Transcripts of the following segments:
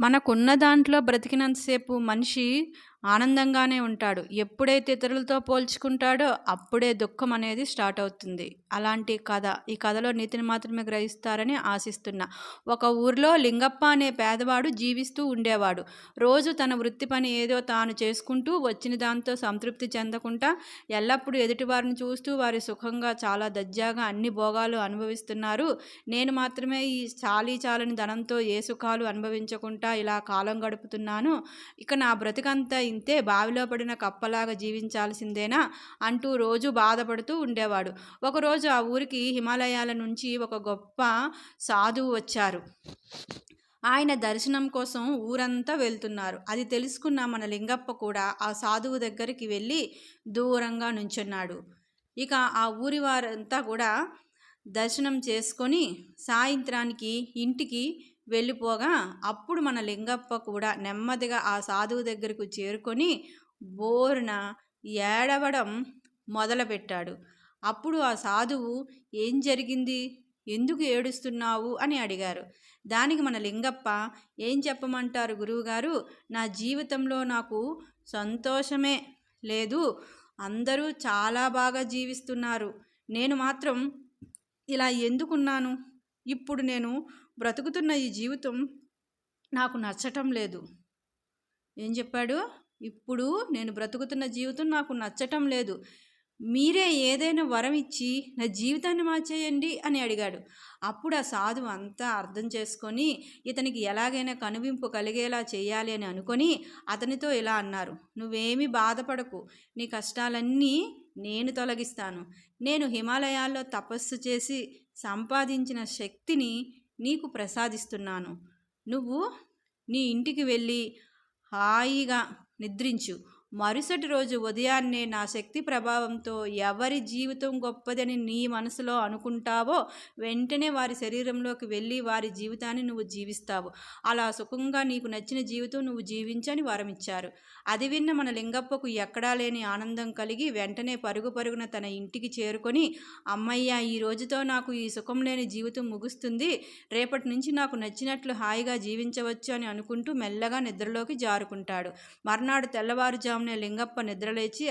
మనకున్న దాంట్లో బ్రతికినంతసేపు మనిషి ఆనందంగానే ఉంటాడు. ఎప్పుడైతే ఇతరులతో పోల్చుకుంటాడో అప్పుడే దుఃఖం అనేది స్టార్ట్ అవుతుంది. అలాంటి కథ ఈ కథలో నీతిని మాత్రమే గ్రహిస్తారని ఆశిస్తున్నా. ఒక ఊర్లో లింగప్ప అనే పేదవాడు జీవిస్తూ ఉండేవాడు. రోజు తన వృత్తి పని ఏదో తాను చేసుకుంటూ వచ్చిన దాంతో సంతృప్తి చెందకుండా ఎల్లప్పుడూ ఎదుటివారిని చూస్తూ వారి సుఖంగా చాలా దజ్జాగా అన్ని భోగాలు అనుభవిస్తున్నారు. నేను మాత్రమే ఈ చాలీ చాలని ధనంతో ఏ సుఖాలు అనుభవించకుండా ఇలా కాలం గడుపుతున్నాను. ఇక నా బ్రతికంతా ఇంతే బావిలో పడిన కప్పలాగా జీవించాల్సిందేనా అంటూ రోజు బాధపడుతూ ఉండేవాడు. ఒకరోజు ఆ ఊరికి హిమాలయాల నుంచి ఒక గొప్ప సాధువు వచ్చారు. ఆయన దర్శనం కోసం ఊరంతా వెళ్తున్నారు. అది తెలుసుకున్న మన లింగప్ప కూడా ఆ సాధువు దగ్గరికి వెళ్ళి దూరంగా నుంచున్నాడు. ఇక ఆ ఊరి వారంతా కూడా దర్శనం చేసుకొని సాయంత్రానికి ఇంటికి వెళ్ళిపోగా అప్పుడు మన లింగప్ప కూడా నెమ్మదిగా ఆ సాధువు దగ్గరకు చేరుకొని బోరున ఏడవడం మొదలుపెట్టాడు. అప్పుడు ఆ సాధువు ఏం జరిగింది? ఎందుకు ఏడుస్తున్నావు? అని అడిగారు. దానికి మన లింగప్ప ఏం చెప్పమంటారు గురువుగారు? నా జీవితంలో నాకు సంతోషమే లేదు. అందరూ చాలా బాగా జీవిస్తున్నారు. నేను మాత్రం ఇలా ఎందుకున్నాను? ఇప్పుడు నేను బ్రతుకుతున్న ఈ జీవితం నాకు నచ్చటం లేదు. ఏం చెప్పాడు? ఇప్పుడు నేను బ్రతుకుతున్న జీవితం నాకు నచ్చటం లేదు. మీరే ఏదైనా వరం ఇచ్చి నా జీవితాన్ని మార్చేయండి అని అడిగాడు. అప్పుడు ఆ సాధువు అంతా అర్థం చేసుకొని ఇతనికి ఎలాగైనా కనువింపు కలిగేలా చేయాలి అని అనుకొని అతనితో ఇలా అన్నారు. నువ్వేమీ బాధపడకు. నీ కష్టాలన్నీ నేను తొలగిస్తాను. నేను హిమాలయాల్లో తపస్సు చేసి సంపాదించిన శక్తిని నీకు ప్రసాదిస్తున్నాను. నువ్వు నీ ఇంటికి వెళ్ళి హాయిగా నిద్రించు. మరుసటి రోజు ఉదయాన్నే నా శక్తి ప్రభావంతో ఎవరి జీవితం గొప్పదని నీ మనసులో అనుకుంటావో వెంటనే వారి శరీరంలోకి వెళ్ళి వారి జీవితాన్ని నువ్వు జీవిస్తావు. అలా సుఖంగా నీకు నచ్చిన జీవితం నువ్వు జీవించని వరమిచ్చారు అది విన్న మన లింగప్పకు ఎక్కడా లేని ఆనందం కలిగి వెంటనే పరుగు పరుగున తన ఇంటికి చేరుకొని అమ్మయ్య ఈ రోజుతో నాకు ఈ సుఖం లేని జీవితం ముగుస్తుంది. రేపటి నుంచి నాకు నచ్చినట్లు హాయిగా జీవించవచ్చు అని అనుకుంటూ మెల్లగా నిద్రలోకి జారుకుంటాడు. మర్నాడు తెల్లవారుజామున లింగప్ప నిద్రలేచి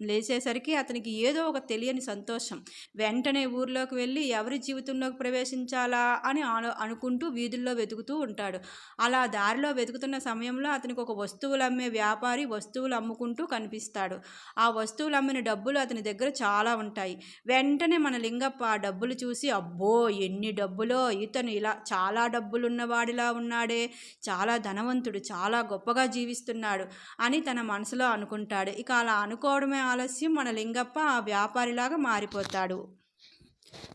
లేచేసరికి అతనికి ఏదో ఒక తెలియని సంతోషం. వెంటనే ఊర్లోకి వెళ్ళి ఎవరి జీవితంలోకి ప్రవేశించాలా అని అనుకుంటూ వీధుల్లో వెతుకుతూ ఉంటాడు. అలా దారిలో వెతుకుతున్న సమయంలో అతనికి ఒక వస్తువులు అమ్మే వ్యాపారి వస్తువులు అమ్ముకుంటూ కనిపిస్తాడు. ఆ వస్తువులు అమ్మిన డబ్బులు అతని దగ్గర చాలా ఉంటాయి. వెంటనే మన లింగప్ప ఆ డబ్బులు చూసి అబ్బో ఎన్ని డబ్బులో ఇతను ఇలా చాలా డబ్బులున్నవాడిలా ఉన్నాడే చాలా ధనవంతుడు చాలా గొప్పగా జీవిస్తున్నాడు అని తన మనసులో అనుకుంటాడు. ఇక అలా అనుకోవడమే ఆలస్యం మన లింగప్ప ఆ వ్యాపారిలాగా మారిపోతాడు.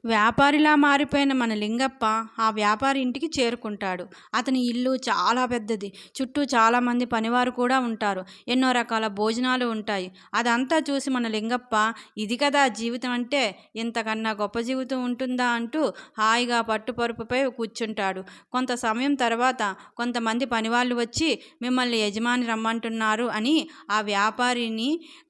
వ్యాపారిలా మారిపోయిన మన లింగప్ప ఆ వ్యాపారి ఇంటికి చేరుకుంటాడు. అతని ఇల్లు చాలా పెద్దది. చుట్టూ చాలామంది పనివారు కూడా ఉంటారు. ఎన్నో రకాల భోజనాలు ఉంటాయి. అదంతా చూసి మన లింగప్ప ఇది కదా జీవితం అంటే ఇంతకన్నా గొప్ప జీవితం ఉంటుందా? అంటూ హాయిగా పట్టుపరుపుపై కూర్చుంటాడు. కొంత సమయం తర్వాత కొంతమంది పనివాళ్ళు వచ్చి మిమ్మల్ని యజమాని రమ్మంటున్నారు అని ఆ వ్యాపారిని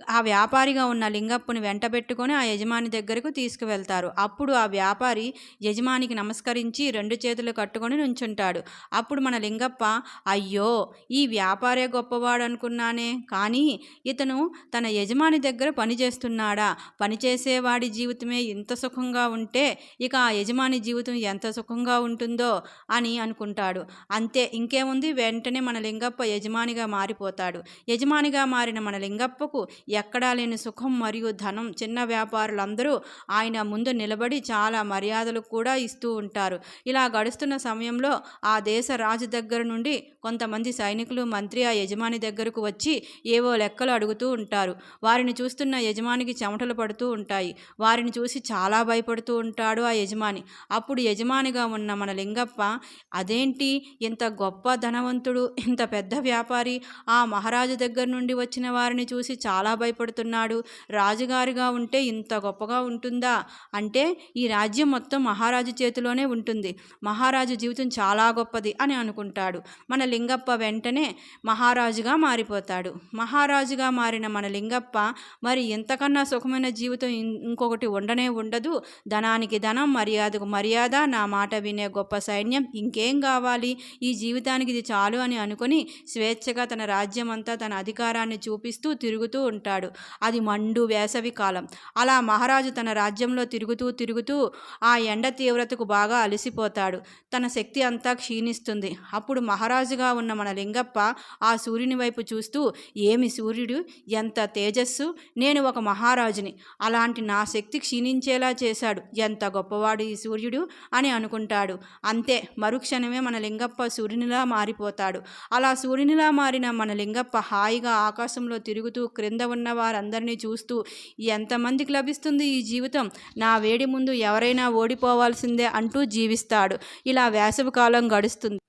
ఆ వ్యాపారిగా ఉన్న లింగప్పని వెంటబెట్టుకొని ఆ యజమాని దగ్గరకు తీసుకువెళ్తారు. అప్పుడు అప్పుడు ఆ వ్యాపారి యజమానికి నమస్కరించి రెండు చేతులు కట్టుకొని నుంచుంటాడు. అప్పుడు మన లింగప్ప అయ్యో ఈ వ్యాపారే గొప్పవాడు అనుకున్నానే కానీ ఇతను తన యజమాని దగ్గర పనిచేస్తున్నాడా పనిచేసేవాడి జీవితమే ఇంత సుఖంగా ఉంటే ఇక ఆ యజమాని జీవితం ఎంత సుఖంగా ఉంటుందో అని అనుకుంటాడు. అంతే ఇంకేముంది? వెంటనే మన లింగప్ప యజమానిగా మారిపోతాడు. యజమానిగా మారిన మన లింగప్పకు ఎక్కడా లేని సుఖం మరియు ధనం. చిన్న వ్యాపారులందరూ ఆయన ముందు నిలబడి చాలా మర్యాదలు కూడా ఇస్తూ ఉంటారు. ఇలా గడుస్తున్న సమయంలో ఆ దేశ రాజు దగ్గర నుండి కొంతమంది సైనికులు మంత్రి ఆ యజమాని దగ్గరకు వచ్చి ఏవో లెక్కలు అడుగుతూ ఉంటారు. వారిని చూస్తున్న యజమానికి చెమటలు పడుతూ ఉంటాయి. వారిని చూసి చాలా భయపడుతూ ఉంటాడు ఆ యజమాని. అప్పుడు యజమానిగా ఉన్న మన లింగప్ప అదేంటి? ఇంత గొప్ప ధనవంతుడు ఇంత పెద్ద వ్యాపారి ఆ మహారాజు దగ్గర నుండి వచ్చిన వారిని చూసి చాలా భయపడుతున్నాడు. రాజుగారిగా ఉంటే ఇంత గొప్పగా ఉంటుందా? అంటే ఈ రాజ్యం మొత్తం మహారాజు చేతిలోనే ఉంటుంది. మహారాజు జీవితం చాలా గొప్పది అని అనుకుంటాడు. మన లింగప్ప వెంటనే మహారాజుగా మారిపోతాడు. మహారాజుగా మారిన మన లింగప్ప మరి ఎంతకన్నా సుఖమైన జీవితం ఇంకొకటి ఉండనే ఉండదు. ధనానికి ధనం మర్యాదకు మర్యాద నా మాట వినే గొప్ప సైన్యం ఇంకేం కావాలి? ఈ జీవితానికి ఇది చాలు అని అనుకుని స్వేచ్ఛగా తన రాజ్యం అంతా తన అధికారాన్ని చూపిస్తూ తిరుగుతూ ఉంటాడు. అది మండు వేసవి కాలం అలా మహారాజు తన రాజ్యంలో తిరుగుతూ తిరుగుతూ ఆ ఎండ తీవ్రతకు బాగా అలసిపోతాడు. తన శక్తి అంతా క్షీణిస్తుంది. అప్పుడు మహారాజుగా ఉన్న మన లింగప్ప ఆ సూర్యుని వైపు చూస్తూ ఏమి సూర్యుడు? ఎంత తేజస్సు? నేను ఒక మహారాజుని. అలాంటి నా శక్తి క్షీణించేలా చేశాడు. ఎంత గొప్పవాడు ఈ సూర్యుడు? అని అనుకుంటాడు. అంతే మరుక్షణమే మన లింగప్ప సూర్యునిలా మారిపోతాడు. అలా సూర్యునిలా మారిన మన లింగప్ప హాయిగా ఆకాశంలో తిరుగుతూ క్రింద ఉన్న వారందరినీ చూస్తూ ఎంతమందికి లభిస్తుంది ఈ జీవితం? నా వేడి ముందు ఎవరైనా ఓడిపోవాల్సిందే అంటూ జీవిస్తాడు. ఇలా వేసవికాలం గడుస్తుంది.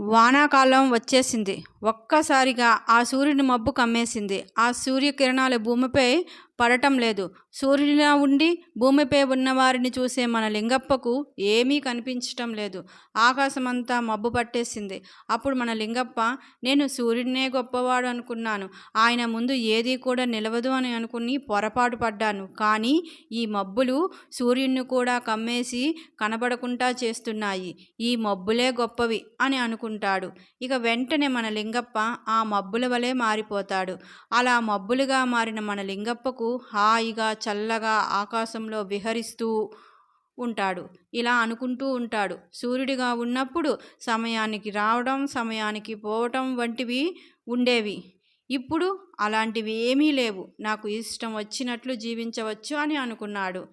వానాకాలం వచ్చేసింది. ఒక్కసారిగా ఆ సూర్యుని మబ్బు కమ్మేసింది. ఆ సూర్యకిరణాలు భూమిపై పడటం లేదు. సూర్యునిలా ఉండి భూమిపై ఉన్నవారిని చూసే మన లింగప్పకు ఏమీ కనిపించటం లేదు. ఆకాశమంతా మబ్బు పట్టేసింది. అప్పుడు మన లింగప్ప నేను సూర్యుడినే గొప్పవాడు అనుకున్నాను. ఆయన ముందు ఏది కూడా నిలవదు అని అనుకుని పొరపాటు పడ్డాను. కానీ ఈ మబ్బులు సూర్యుడిని కూడా కమ్మేసి కనబడకుండా చేస్తున్నాయి. ఈ మబ్బులే గొప్పవి అని అనుకుంటాడు. ఇక వెంటనే మన లింగ లింగప్ప ఆ మబ్బుల వలె మారిపోతాడు. అలా మబ్బులుగా మారిన మన లింగప్పకు హాయిగా చల్లగా ఆకాశంలో విహరిస్తూ ఉంటాడు. ఇలా అనుకుంటూ ఉంటాడు. సూర్యుడిగా ఉన్నప్పుడు సమయానికి రావడం సమయానికి పోవటం వంటివి ఉండేవి. ఇప్పుడు అలాంటివి ఏమీ లేవు. నాకు ఇష్టం వచ్చినట్లు జీవించవచ్చు అని అనుకున్నాడు.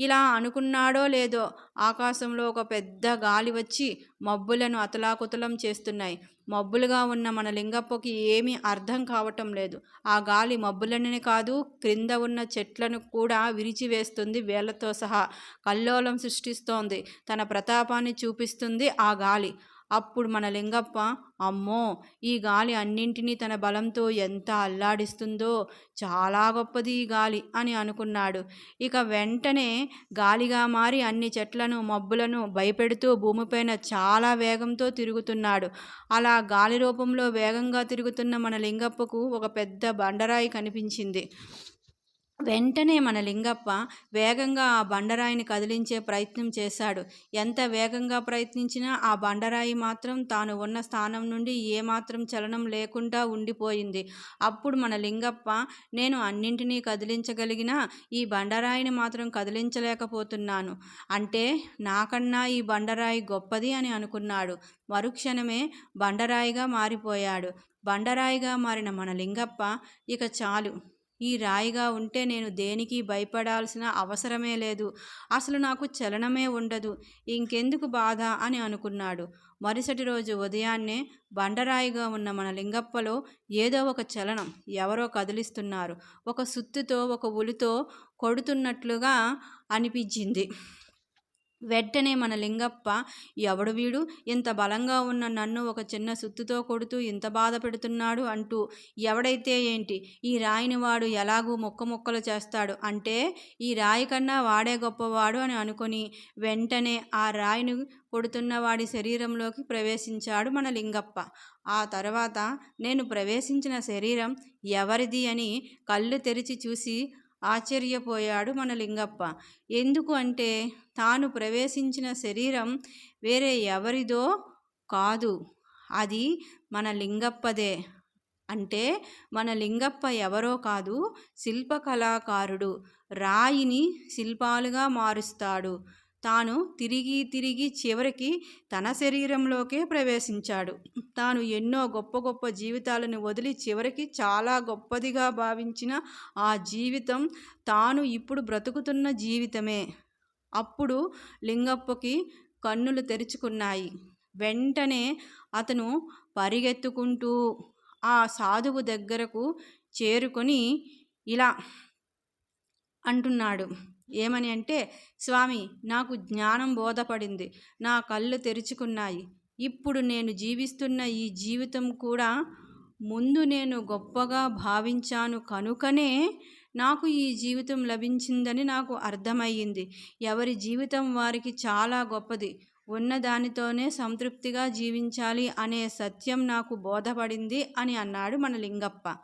ఇలా అనుకున్నాడో లేదో ఆకాశంలో ఒక పెద్ద గాలి వచ్చి మబ్బులను అతలాకుతలం చేస్తున్నాయి. మబ్బులుగా ఉన్న మన లింగప్పకి ఏమీ అర్థం కావటం లేదు. ఆ గాలి మబ్బులనే కాదు క్రింద ఉన్న చెట్లను కూడా విరిచివేస్తుంది వేళ్ళతో సహా. కల్లోలం సృష్టిస్తోంది. తన ప్రతాపాన్ని చూపిస్తుంది ఆ గాలి. అప్పుడు మన లింగప్ప అమ్మో! ఈ గాలి అన్నింటినీ తన బలంతో ఎంత అల్లాడిస్తుందో చాలా గొప్పది ఈ గాలి అని అనుకున్నాడు. ఇక వెంటనే గాలిగా మారి అన్ని చెట్లను మబ్బులను భయపెడుతూ భూమిపైన చాలా వేగంతో తిరుగుతున్నాడు. అలా గాలి రూపంలో వేగంగా తిరుగుతున్న మన లింగప్పకు ఒక పెద్ద బండరాయి కనిపించింది. వెంటనే మన లింగప్ప వేగంగా ఆ బండరాయిని కదిలించే ప్రయత్నం చేశాడు. ఎంత వేగంగా ప్రయత్నించినా ఆ బండరాయి మాత్రం తాను ఉన్న స్థానం నుండి ఏమాత్రం చలనం లేకుండా ఉండిపోయింది. అప్పుడు మన లింగప్ప నేను అన్నింటినీ కదిలించగలిగినా ఈ బండరాయిని మాత్రం కదిలించలేకపోతున్నాను. అంటే నాకన్నా ఈ బండరాయి గొప్పది అని అనుకున్నాడు. మరుక్షణమే బండరాయిగా మారిపోయాడు. బండరాయిగా మారిన మన లింగప్ప ఇక చాలు. ఈ రాయిగా ఉంటే నేను దేనికి భయపడాల్సిన అవసరమే లేదు. అసలు నాకు చలనమే ఉండదు. ఇంకెందుకు బాధ? అని అనుకున్నాడు. మరుసటి రోజు ఉదయాన్నే బండరాయిగా ఉన్న మన లింగప్పలో ఏదో ఒక చలనం ఎవరో కదిలిస్తున్నారు. ఒక సుత్తుతో ఒక ఉలితో కొడుతున్నట్లుగా అనిపించింది. వెంటనే మన లింగప్ప ఎవడు వీడు? ఇంత బలంగా ఉన్న నన్ను ఒక చిన్న సుత్తుతో కొడుతూ ఇంత బాధ పెడుతున్నాడు? అంటూ ఎవడైతే ఏంటి? ఈ రాయిని వాడు ఎలాగూ మొక్క మొక్కలు చేస్తాడు? అంటే ఈ రాయి కన్నా వాడే గొప్పవాడు అని అనుకొని వెంటనే ఆ రాయిని కొడుతున్న వాడి శరీరంలోకి ప్రవేశించాడు మన లింగప్ప. ఆ తర్వాత నేను ప్రవేశించిన శరీరం ఎవరిది అని కళ్ళు తెరిచి చూసి ఆశ్చర్యపోయాడు మన లింగప్ప. ఎందుకు అంటే తాను ప్రవేశించిన శరీరం వేరే ఎవరిదో కాదు. అది మన లింగప్పదే. అంటే మన లింగప్ప ఎవరో కాదు శిల్పకళాకారుడు రాయిని శిల్పాలుగా మారుస్తాడు. తాను తిరిగి తిరిగి చివరికి తన శరీరంలోకే ప్రవేశించాడు. తాను ఎన్నో గొప్ప గొప్ప జీవితాలను వదిలి చివరికి చాలా గొప్పదిగా భావించిన ఆ జీవితం తాను ఇప్పుడు బ్రతుకుతున్న జీవితమే. అప్పుడు లింగప్పకి కన్నులు తెరుచుకున్నాయి. వెంటనే అతను పరిగెత్తుకుంటూ ఆ సాధువు దగ్గరకు చేరుకొని ఇలా అంటున్నాడు. ఏమని అంటే స్వామి నాకు జ్ఞానం బోధపడింది. నా కళ్ళు తెరుచుకున్నాయి. ఇప్పుడు నేను జీవిస్తున్న ఈ జీవితం కూడా ముందు నేను గొప్పగా భావించాను కనుకనే నాకు ఈ జీవితం లభించిందని నాకు అర్థమయ్యింది. ఎవరి జీవితం వారికి చాలా గొప్పది. ఉన్న దానితోనే సంతృప్తిగా జీవించాలి అనే సత్యం నాకు బోధపడింది అని అన్నాడు మన లింగప్ప.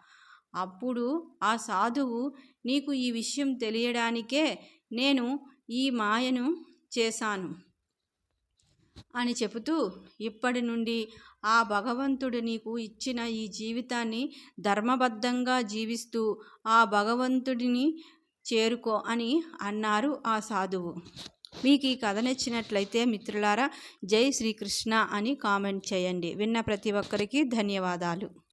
అప్పుడు ఆ సాధువు నీకు ఈ విషయం తెలియడానికే నేను ఈ మాయను చేశాను అని చెబుతూ ఇప్పటి నుండి ఆ భగవంతుడు నీకు ఇచ్చిన ఈ జీవితాన్ని ధర్మబద్ధంగా జీవిస్తూ ఆ భగవంతుడిని చేరుకో అని అన్నారు ఆ సాధువు. మీకు ఈ కథ నచ్చినట్లయితే మిత్రులారా జై శ్రీకృష్ణ అని కామెంట్ చేయండి. విన్న ప్రతి ఒక్కరికి ధన్యవాదాలు.